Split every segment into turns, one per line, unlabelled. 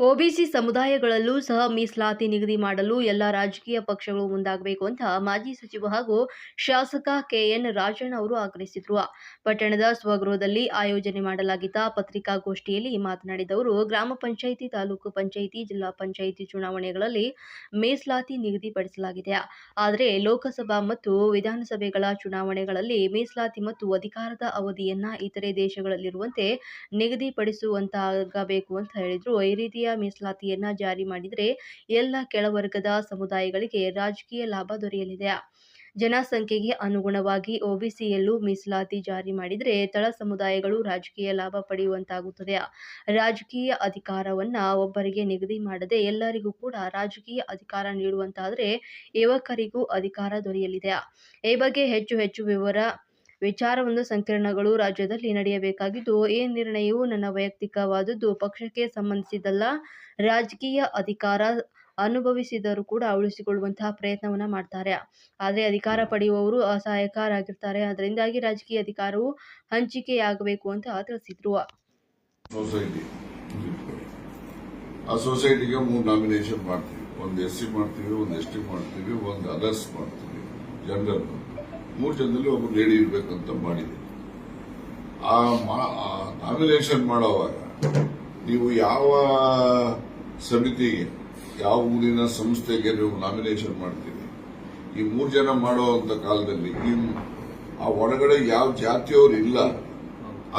OBC ಸಮುದಾಯಗಳಲ್ಲೂ ಸಹ ಮೀಸಲಾತಿ ನಿಗದಿ ಮಾಡಲು ಎಲ್ಲ ರಾಜಕೀಯ ಪಕ್ಷಗಳು ಮುಂದಾಗಬೇಕು ಅಂತ ಮಾಜಿ ಸಚಿವ ಹಾಗೂ ಶಾಸಕ ಕೆಎನ್ ರಾಜಣ್ಣ ಅವರು ಆಗ್ರಹಿಸಿದರು. ಪಟ್ಟಣದ ಸ್ವಗೃಹದಲ್ಲಿ ಆಯೋಜನೆ ಮಾಡಲಾಗಿದ್ದ ಪತ್ರಿಕಾಗೋಷ್ಠಿಯಲ್ಲಿ ಮಾತನಾಡಿದ ಅವರು ಗ್ರಾಮ ಪಂಚಾಯಿತಿ, ತಾಲೂಕು ಪಂಚಾಯಿತಿ, ಜಿಲ್ಲಾ ಪಂಚಾಯಿತಿ ಚುನಾವಣೆಗಳಲ್ಲಿ ಮೀಸಲಾತಿ ನಿಗದಿಪಡಿಸಲಾಗಿದೆ. ಆದರೆ ಲೋಕಸಭಾ ಮತ್ತು ವಿಧಾನಸಭೆಗಳ ಚುನಾವಣೆಗಳಲ್ಲಿ ಮೀಸಲಾತಿ ಮತ್ತು ಅಧಿಕಾರದ ಅವಧಿಯನ್ನ ಇತರೆ ದೇಶಗಳಲ್ಲಿರುವಂತೆ ನಿಗದಿಪಡಿಸುವಂತಾಗಬೇಕು ಅಂತ ಹೇಳಿದ್ರು. ಈ ರೀತಿಯ ಮೀಸಲಾತಿಯನ್ನ ಜಾರಿ ಮಾಡಿದರೆ ಎಲ್ಲ ಕೆಳವರ್ಗದ ಸಮುದಾಯಗಳಿಗೆ ರಾಜಕೀಯ ಲಾಭ ದೊರೆಯಲಿದೆ. ಜನಸಂಖ್ಯೆಗೆ ಅನುಗುಣವಾಗಿ ಒಬಿಸಿಯಲ್ಲೂ ಮೀಸಲಾತಿ ಜಾರಿ ಮಾಡಿದರೆ ತಳ ಸಮುದಾಯಗಳು ರಾಜಕೀಯ ಲಾಭ ಪಡೆಯುವಂತಾಗುತ್ತದೆ. ರಾಜಕೀಯ ಅಧಿಕಾರವನ್ನ ಒಬ್ಬರಿಗೆ ನಿಗದಿ ಮಾಡದೆ ಎಲ್ಲರಿಗೂ ಕೂಡ ರಾಜಕೀಯ ಅಧಿಕಾರ ನೀಡುವಂತಾದರೆ ಯುವಕರಿಗೂ ಅಧಿಕಾರ ದೊರೆಯಲಿದೆ. ಈ ಬಗ್ಗೆ ಹೆಚ್ಚು ಹೆಚ್ಚು ವಿವರ ವಿಚಾರವನ್ನು ಸಂಕಿರಣಗಳು ರಾಜ್ಯದಲ್ಲಿ ನಡೆಯಬೇಕಾಗಿದ್ದು, ಈ ನಿರ್ಣಯವು ನನ್ನ ವೈಯಕ್ತಿಕವಾದದ್ದು. ಪಕ್ಷಕ್ಕೆ ಸಂಬಂಧಿಸಿದಲ್ಲ ರಾಜಕೀಯ ಅಧಿಕಾರ ಅನುಭವಿಸಿದರೂ ಕೂಡ ಉಳಿಸಿಕೊಳ್ಳುವಂತಹ ಪ್ರಯತ್ನವನ್ನ ಮಾಡ್ತಾರೆ. ಆದರೆ ಅಧಿಕಾರ ಪಡೆಯುವವರು ಅಸಹಾಯಕರಾಗಿರ್ತಾರೆ. ಅದರಿಂದಾಗಿ ರಾಜಕೀಯ ಅಧಿಕಾರವು ಹಂಚಿಕೆಯಾಗಬೇಕು ಅಂತ ತಿಳಿಸಿದ್ರು.
ಆ ಸೊಸೈಟಿಗೆ ಮೂರು ನಾಮಿನೇಷನ್ ಮಾಡ್ತೀವಿ. ಒಂದು ಎಸ್ ಸಿ ಮಾಡ್ತೀವಿ, ಒಂದು ಎಸ್ ಟಿ ಮಾಡ್ತೀವಿ, ಒಂದು ಅದರ್ಸ್ ಮಾಡ್ತೀವಿ. ಜನರಲ್. ಮೂರು ಜನದಲ್ಲಿ ಒಬ್ಬ ಲೇಡಿ ಅಂತ ಮಾಡಿದೆ ಆ ನಾಮಿನೇಷನ್ ಮಾಡೋವಾಗ ನೀವು ಯಾವ ಸಮಿತಿಗೆ, ಯಾವ ಊರಿನ ಸಂಸ್ಥೆಗೆ ನೀವು ನಾಮಿನೇಷನ್ ಮಾಡ್ತೀರಿ? ಈ ಮೂರು ಜನ ಮಾಡುವಂತ ಕಾಲದಲ್ಲಿ ಆ ಒಳಗಡೆ ಯಾವ ಜಾತಿಯವರು ಇಲ್ಲ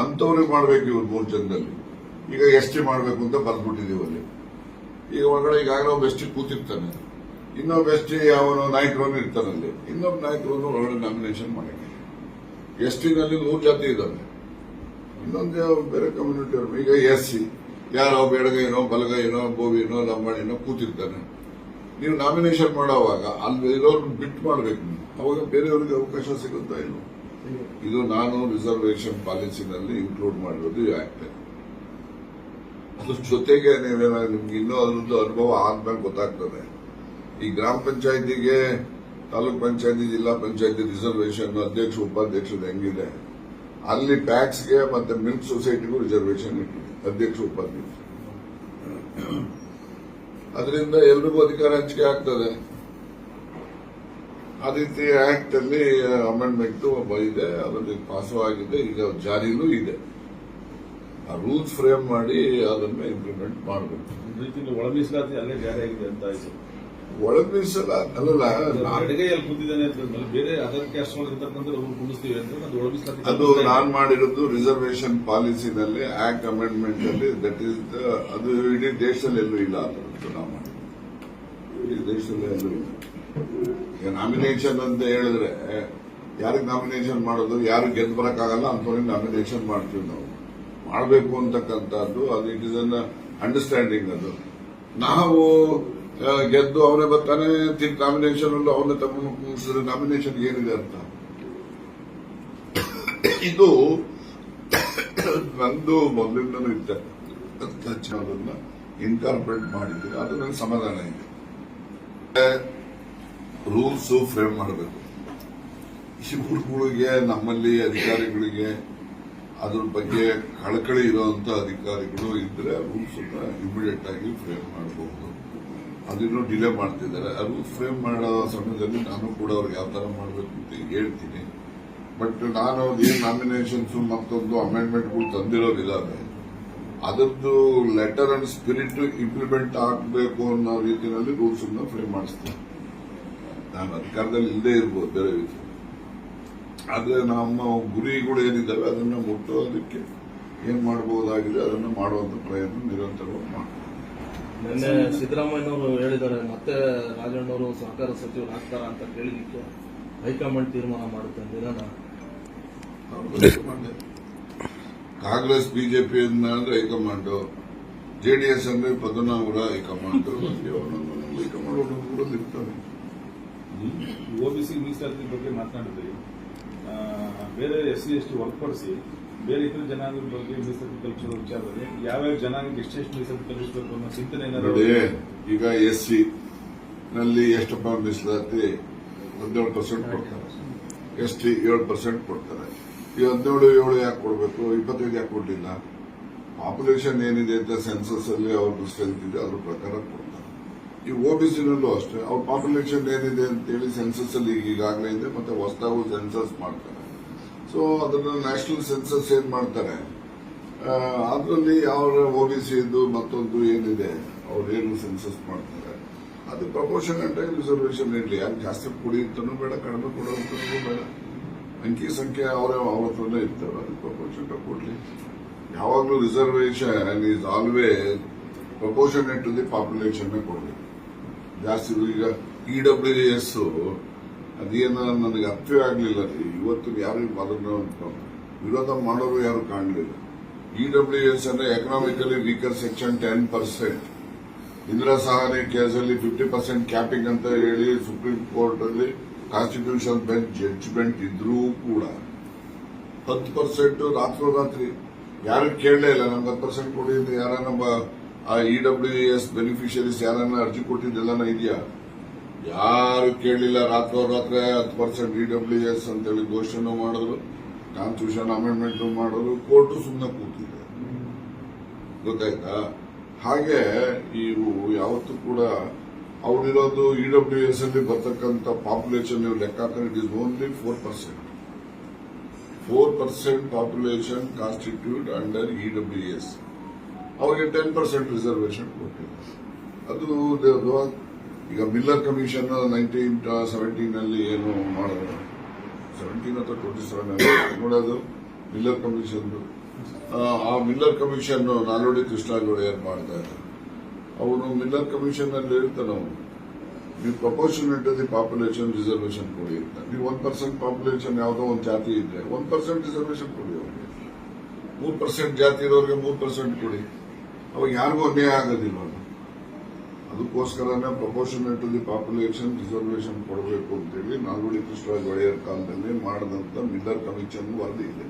ಅಂತವ್ರಿಗೆ ಮಾಡ್ಬೇಕು ಇವ್ರು ಮೂರು ಜನದಲ್ಲಿ. ಈಗ ಎಸ್ ಟಿ ಮಾಡಬೇಕು ಅಂತ ಬರ್ದ್ಬಿಟ್ಟಿದೀವಿ ಅಲ್ಲಿ. ಈಗ ಒಳಗಡೆ ಈಗಾಗಲೇ ಒಬ್ಬ ಎಸ್ ಟಿ ಕೂತಿರ್ತಾನೆ. ಇನ್ನೊಬ್ಬ ಎಸ್ ಟಿ ಅವನು ನಾಯಕರನ್ನು ಇರ್ತಾನಲ್ಲಿ ಇನ್ನೊಬ್ಬ ನಾಯಕರನ್ನು ಒಳಗಡೆ ನಾಮಿನೇಷನ್ ಮಾಡಕ್ಕೆ ಎಸ್ ಟಿನಲ್ಲಿ ನೂರು ಜಾತಿ ಇದ್ದಾರೆ ಇನ್ನೊಂದು ಬೇರೆ ಕಮ್ಯುನಿಟಿ ಅವರು. ಈಗ ಎಸ್ ಸಿ ಯಾರೋ ಬೆಳಗೈನೋ ಬಲಗೈನೋ, ಬೋವಿನೋ, ಲಂಬಾಣಿನೋ ಕೂತಿರ್ತಾನೆ. ನೀವು ನಾಮಿನೇಷನ್ ಮಾಡೋವಾಗ ಅಲ್ಲಿ ಇರೋರ್ನ ಬಿಟ್ ಮಾಡಬೇಕು ನೀವು. ಅವಾಗ ಬೇರೆಯವರಿಗೆ ಅವಕಾಶ ಸಿಗುತ್ತಾ ಇಲ್ಲ. ಇದು ನಾನು ರಿಸರ್ವೇಷನ್ ಪಾಲಿಸಿನಲ್ಲಿ ಇನ್ಕ್ಲೂಡ್ ಮಾಡಿರೋದು ಆಕ್ಟ್ ಅದ್ರ ಜೊತೆಗೆ ನೀವೇನ ನಿಮ್ಗೆ ಇನ್ನೂ ಅದ್ರದ್ದು ಅನುಭವ ಆದ್ಮೇಲೆ ಗೊತ್ತಾಗ್ತದೆ. ಈ ಗ್ರಾಮ ಪಂಚಾಯತಿಗೆ ತಾಲೂಕ್ ಪಂಚಾಯತಿ, ಜಿಲ್ಲಾ ಪಂಚಾಯತಿ ರಿಸರ್ವೇಶನ್ ಅಧ್ಯಕ್ಷ ಉಪಾಧ್ಯಕ್ಷದ ಹೆಂಗಿದೆ? ಅಲ್ಲಿ ಟ್ಯಾಕ್ಸ್ಗೆ ಮತ್ತೆ ಮಿಲ್ಕ್ ಸೊಸೈಟಿಗೂ ರಿಸರ್ವೇಶನ್ ಇಟ್ಟಿದೆ, ಅಧ್ಯಕ್ಷ, ಉಪಾಧ್ಯಕ್ಷ. ಅದರಿಂದ ಎಲ್ರಿಗೂ ಅಧಿಕಾರ ಹಂಚಿಕೆ ಆಗ್ತದೆ. ಆ ರೀತಿ ಆಕ್ಟ್ ಅಲ್ಲಿ ಅಮೆಂಡ್ಮೆಂಟ್ ಇದೆ ಅದರಲ್ಲಿ ಪಾಸು ಆಗಿದೆ ಈಗ ಜಾರಿನೂ ಇದೆ. ಆ ರೂಲ್ಸ್ ಫ್ರೇಮ್ ಮಾಡಿ ಅದನ್ನ ಇಂಪ್ಲಿಮೆಂಟ್ ಮಾಡಬೇಕು.
ಒಳ ಮೀಸಲಾತಿ ಅಲ್ಲೇ ಜಾರಿ ಆಗಿದೆ ಅಂತ ಆಯ್ತು.
ಅಲ್ಲಲ್ಲ
ಅದು ಒಳ
ಅದು ನಾನ್ ಮಾಡಿರೋದು ರಿಸರ್ವೇಶನ್ ಪಾಲಿಸಿನಲ್ಲಿ ಆಕ್ಟ್ ಅಮೆಂಡ್ಮೆಂಟ್ ಅಲ್ಲಿ ದಟ್ ಇಸ್ ಅದು ಇಡೀ ದೇಶದಲ್ಲಿ ಎಲ್ಲೂ ಇಲ್ಲ ಅದು ನಾವು ಮಾಡಿದ್ದು. ಇಡೀ ದೇಶದಲ್ಲಿ ಎಲ್ಲೂ ಇಲ್ಲ. ಈಗ ನಾಮಿನೇಷನ್ ಅಂತ ಹೇಳಿದ್ರೆ ಯಾರಿಗೆ ನಾಮಿನೇಷನ್ ಮಾಡೋದು ಯಾರು ಗೆದ್ದು ಬರಕ್ಕಾಗಲ್ಲ ಅಂತವ್ರಿಗೆ ನಾಮಿನೇಷನ್ ಮಾಡ್ತೀವಿ ನಾವು. ಮಾಡಬೇಕು ಅಂತಕ್ಕಂಥದ್ದು ಅದು ಇಟ್ ಇಸ್ ಅನ್ ಅಂಡರ್ಸ್ಟ್ಯಾಂಡಿಂಗ್ ಅದು. ನಾವು ಗೆದ್ದು ಅವನೇ ಬರ್ತಾನೆ ತಿಂಗ್ ನಾಮಿನೇಷನ್ ಅಲ್ಲೂ ಅವನೇ ಮುಗಿಸಿದ್ರೆ ನಾಮಿನೇಷನ್ ಏನಿದೆ ಅಂತ. ಇದು ನಂದು ಮೊದಲಿಂದನೂ ಇದ್ದೆ. ಅದನ್ನ ಇನ್ಕಾರ್ಪೊರೇಟ್ ಮಾಡಿದ್ರೆ ಅದು ನನಗೆ ಸಮಾಧಾನ ಇದೆ. ರೂಲ್ಸ್ ಫ್ರೇಮ್ ಮಾಡಬೇಕು. ಇವ್ರುಗಳಿಗೆ ನಮ್ಮಲ್ಲಿ ಅಧಿಕಾರಿಗಳಿಗೆ ಅದ್ರ ಬಗ್ಗೆ ಕಳಕಳಿ ಇರುವಂತ ಅಧಿಕಾರಿಗಳು ಇದ್ರೆ ರೂಲ್ಸ್ ಇಮಿಡಿಯೇಟ್ ಆಗಿ ಫ್ರೇಮ್ ಮಾಡಬಹುದು ಅದಿನ್ನೂ ಡಿಲೇ ಮಾಡ್ತಿದ್ದಾರೆ. ಅದು ಫ್ರೇಮ್ ಮಾಡೋ ಸಮಯದಲ್ಲಿ ನಾನು ಕೂಡ ಅವ್ರಿಗೆ ಯಾವ ಥರ ಮಾಡಬೇಕು ಅಂತ ಹೇಳ್ತೀನಿ. ಬಟ್ ನಾನು ಏನು ನಾಮಿನೇಷನ್ಸು ಮತ್ತೊಂದು ಅಮೆಂಡ್ಮೆಂಟ್ಗಳು ತಂದಿರೋದಿದ್ದಾವೆ ಅದರದ್ದು ಲೆಟರ್ ಅಂಡ್ ಸ್ಪಿರಿಟ್ ಇಂಪ್ಲಿಮೆಂಟ್ ಆಗಬೇಕು ಅನ್ನೋ ರೀತಿಯಲ್ಲಿ ರೂಲ್ಸ್ ಅನ್ನ ಫ್ರೇಮ್ ಮಾಡಿಸ್ತೀನಿ. ನಾನು ಅಧಿಕಾರದಲ್ಲಿ ಇಲ್ಲದೆ ಇರ್ಬೋದು ಬೇರೆ ರೀತಿ. ಆದರೆ ನಮ್ಮ ಗುರಿಗಳು ಏನಿದ್ದಾವೆ ಅದನ್ನು ಮುಟ್ಟೋದಕ್ಕೆ ಏನು ಮಾಡಬಹುದಾಗಿದೆ ಅದನ್ನು ಮಾಡುವಂಥ ಪ್ರಯತ್ನ ನಿರಂತರವಾಗಿ ಮಾಡ್ತೀನಿ.
ನಿನ್ನೆ ಸಿದ್ದರಾಮಯ್ಯನವರು ಹೇಳಿದ್ದಾರೆ ಮತ್ತೆ ರಾಜಣ್ಣವರು ಸಹಕಾರ ಸಚಿವರು ಆಗ್ತಾರ ಅಂತ ಕೇಳಿದಕ್ಕೆ ಹೈಕಮಾಂಡ್ ತೀರ್ಮಾನ ಮಾಡುತ್ತೆ ಅಂದಿದ್ದಾನ
ಕಾಂಗ್ರೆಸ್ ಬಿಜೆಪಿ ಅಂದ್ರೆ ಹೈಕಮಾಂಡ್. ಜೆಡಿಎಸ್ ಅಂದ್ರೆ ಪದ್ಮನಾಭರ ಹೈಕಮಾಂಡ್. High command. ಇರ್ತಾರೆ
ಓಬಿಸಿ ಮೀಸಲಾತಿ ಬಗ್ಗೆ ಮಾತನಾಡಿದ್ರಿ. ಬೇರೆ ಎಸ್ ಸಿ ಎಸ್ ಟಿ ಹೊರತುಪಡಿಸಿ ಬೇರೆ ಇತರ ಜನಾಂಗದ ಬಗ್ಗೆ ಮೀಸಲು ಕಲ್ಪಿಸೋ ವಿಚಾರದಲ್ಲಿ ಯಾವ್ಯಾವ ಜನಾಂಗಕ್ಕೆ ಎಷ್ಟೆಷ್ಟು ಮೀಸಲು ಕಲ್ಪಿಸಬೇಕು ಅನ್ನೋ ಚಿಂತನೆ ಏನಾದ್ರು
ಈಗ ಎಸ್ ಸಿ ನಲ್ಲಿ ಎಷ್ಟಪ್ಪ ಮೀಸಲಾತಿ ಹದಿನೇಳು ಪರ್ಸೆಂಟ್ ಕೊಡ್ತಾರೆ. ಎಸ್ ಟಿ ಏಳು ಪರ್ಸೆಂಟ್ ಕೊಡ್ತಾರೆ. ಈ ಹದಿನೇಳು ಏಳು ಯಾಕೆ ಕೊಡಬೇಕು? ಇಪ್ಪತ್ತೈದು ಯಾಕೆ ಕೊಟ್ಟಿಲ್ಲ ಪಾಪ್ಯುಲೇಷನ್ ಏನಿದೆ ಅಂತ ಸೆನ್ಸಸ್ ಅಲ್ಲಿ ಅವ್ರದ್ದು ಸ್ಟ್ರೆಂತ್ ಇದೆ ಅದ್ರ ಪ್ರಕಾರ ಕೊಡ್ತಾರೆ. ಈ ಓಬಿಸಿನಲ್ಲೂ ಅಷ್ಟೇ. ಅವ್ರ ಪಾಪ್ಯುಲೇಷನ್ ಏನಿದೆ ಅಂತೇಳಿ ಸೆನ್ಸಸ್ ಅಲ್ಲಿ ಈಗ ಈಗಾಗಲೇ ಇದೆ, ಮತ್ತೆ ಹೊಸದಾಗೂ ಸೆನ್ಸಸ್ ಮಾಡ್ತಾರೆ. ಸೊ ಅದನ್ನ ನ್ಯಾಷನಲ್ ಸೆನ್ಸಸ್ ಏನ್ ಮಾಡ್ತಾರೆ? ಅದರಲ್ಲಿ ಅವರ ಸಿ ಇದ್ದು ಮತ್ತೊಂದು ಏನಿದೆ ಅವ್ರೇನು ಸೆನ್ಸಸ್ ಮಾಡ್ತಾರೆ? ಅದು ಪ್ರಪೋರ್ಷನ್ ಆಗಿ ರಿಸರ್ವೇಷನ್ ಇರಲಿ. ಯಾಕೆ ಜಾಸ್ತಿ ಕೊಡಿ ಅಂತಾನೂ ಬೇಡ, ಕಡಿಮೆ ಕೊಡೋ ಅಂತಾನೂ ಬೇಡ. ಅಂಕಿ ಸಂಖ್ಯೆ ಅವರ ಅವ್ರ ಹತ್ರನೇ ಇರ್ತವೆ, ಅದು ಪ್ರಪೋರ್ಷನ್ ಕೊಡ್ಲಿ. ಯಾವಾಗಲೂ reservation is always proportion to the population ಕೊಡಬೇಕು ಜಾಸ್ತಿ ಈಗ ಇ ಡಬ್ಲ್ಯೂ ಎಸ್ ಅದೇನು ನನಗೆ ಅರ್ಥವೇ ಆಗಲಿಲ್ಲ ರೀ ಇವತ್ತು ಯಾರು ಅಂತ ವಿರೋಧ ಮಾಡೋರು ಯಾರು ಕಾಣಲಿಲ್ಲ. ಇ ಡಬ್ಲ್ಯೂ ಎಸ್ ಅಂದ್ರೆ economically weaker section ten percent Indira Sahani ಕೇಸಲ್ಲಿ ಫಿಫ್ಟಿ ಪರ್ಸೆಂಟ್ ಕ್ಯಾಪಿಂಗ್ ಅಂತ ಹೇಳಿ ಸುಪ್ರೀಂ ಕೋರ್ಟ್ ಅಲ್ಲಿ ಕಾನ್ಸ್ಟಿಟ್ಯೂಷನ್ ಬೆಂಚ್ ಜಡ್ಜ್ಮೆಂಟ್ ಇದ್ರೂ ಕೂಡ ಹತ್ತು ಪರ್ಸೆಂಟ್ ರಾತ್ರೋರಾತ್ರಿ. ಯಾರು ಕೇಳಲೇ ಇಲ್ಲ. ನಮ್ಗೆ ಹತ್ತು ಪರ್ಸೆಂಟ್ ಕೊಡಿ ಅಂತ ಯಾರ ನಮ್ಮ ಇ ಡಬ್ಲ್ಯೂ ಎಸ್ ಬೆನಿಫಿಷರೀಸ್ ಯಾರನ್ನ ಅರ್ಜಿ ಕೊಟ್ಟಿದ್ದೆಲ್ಲ ಇದೆಯಾ? ಯಾರು ಕೇಳಲಿಲ್ಲ ರಾತ್ರಿ ಹತ್ತು ಪರ್ಸೆಂಟ್ ಇ ಡಬ್ಲ್ಯೂ ಎಸ್ ಅಂತೇಳಿ ಘೋಷಣೆ ಮಾಡಿದ್ರು ಕಾನ್ಸ್ಟಿಟ್ಯೂಷನ್ ಅಮೆಂಡ್ಮೆಂಟ್ ಮಾಡಿದ್ರು ಕೋರ್ಟು ಸುಮ್ಮನೆ ಕೂತಿದೆ. ಗೊತ್ತಾಯ್ತಾ? ಹಾಗೆ ಇವು ಯಾವತ್ತೂ ಕೂಡ ಅವರಿರೋದು ಇ ಡಬ್ಲ್ಯೂ ಎಸ್ ಅಲ್ಲಿ ಬರ್ತಕ್ಕಂಥ ಪಾಪ್ಯುಲೇಷನ್ ನೀವು ಲೆಕ್ಕ ಹಾಕಿದ್ರೆ it is only four percent four percent population constitute under E W S ಅವರಿಗೆ ಟೆನ್ ಪರ್ಸೆಂಟ್ ರಿಸರ್ವೇಶನ್ ಕೊಟ್ಟಿದೆ ಅದು ಈಗ ಮಿಲ್ಲರ್ ಕಮಿಷನ್ ನೈನ್ಟೀನ್ ಸೆವೆಂಟೀನ್ ಅಲ್ಲಿ ಏನು ಮಾಡಿದ್ರು? ಸೆವೆಂಟೀನ್ ಅಥವಾ ಟ್ವೆಂಟಿ ಸೆವೆನ್ ನೋಡೋದು ಮಿಲ್ಲರ್ ಕಮಿಷನ್ ಆ ಮಿಲ್ಲರ್ ಕಮಿಷನ್ ನಾಲ್ವಡಿ ಕೃಷ್ಣಗೌಡ ಮಾಡ್ತಾ ಇದ್ದಾರೆ. ಅವನು ಮಿಲ್ಲರ್ ಕಮಿಷನ್ ಅಲ್ಲಿ ಹೇಳ್ತಾನೆ ಅವನು, ನೀವು ಪ್ರಪೋರ್ಷನೇಟ್ ದಿ ಪಾಪ್ಯುಲೇಷನ್ ರಿಸರ್ವೇಶನ್ ಕೊಡಿ ಅಂತ. ನೀವು ಒನ್ ಪರ್ಸೆಂಟ್ ಪಾಪ್ಯುಲೇಷನ್ ಯಾವುದೋ ಒಂದು ಜಾತಿ ಇದ್ರೆ ಒನ್ ಪರ್ಸೆಂಟ್ ರಿಸರ್ವೇಶನ್ ಕೊಡಿ ಅವರಿಗೆ. ಮೂರು ಪರ್ಸೆಂಟ್ ಜಾತಿ ಇರೋರಿಗೆ ಮೂರು ಪರ್ಸೆಂಟ್ ಕೊಡಿ. ಅವಾಗ ಯಾರಿಗೂ ಅನ್ಯಾಯ ಆಗೋದಿಲ್ಲ ಅದು ಅದಕ್ಕೋಸ್ಕರನೇ proportionate to the population reservation ಕೊಡಬೇಕು ಅಂತೇಳಿ ನಾಲ್ವಡಿ ಕೃಷ್ಣರಾಜ ಒಡೆಯರ್ ಕಾಲದಲ್ಲಿ ಮಾಡಿದಂತ ಮಿಲ್ಲರ್ ಕಮಿಷನ್ ವರದಿ ಇದೆ.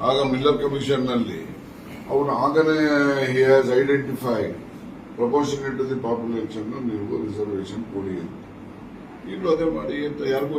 ಆಗ ಮಿಲ್ಲರ್ ಕಮಿಷನ್ನಲ್ಲಿ ಅವನು ಆಗನೇ he has identified proportionate to the population ನೀವು ರಿಸರ್ವೇಷನ್ ಕೊಡಿ ಅಂತ. ಈಗಲೂ ಅದೇ ಮಾಡಿ ಅಂತ ಯಾರಿಗೂ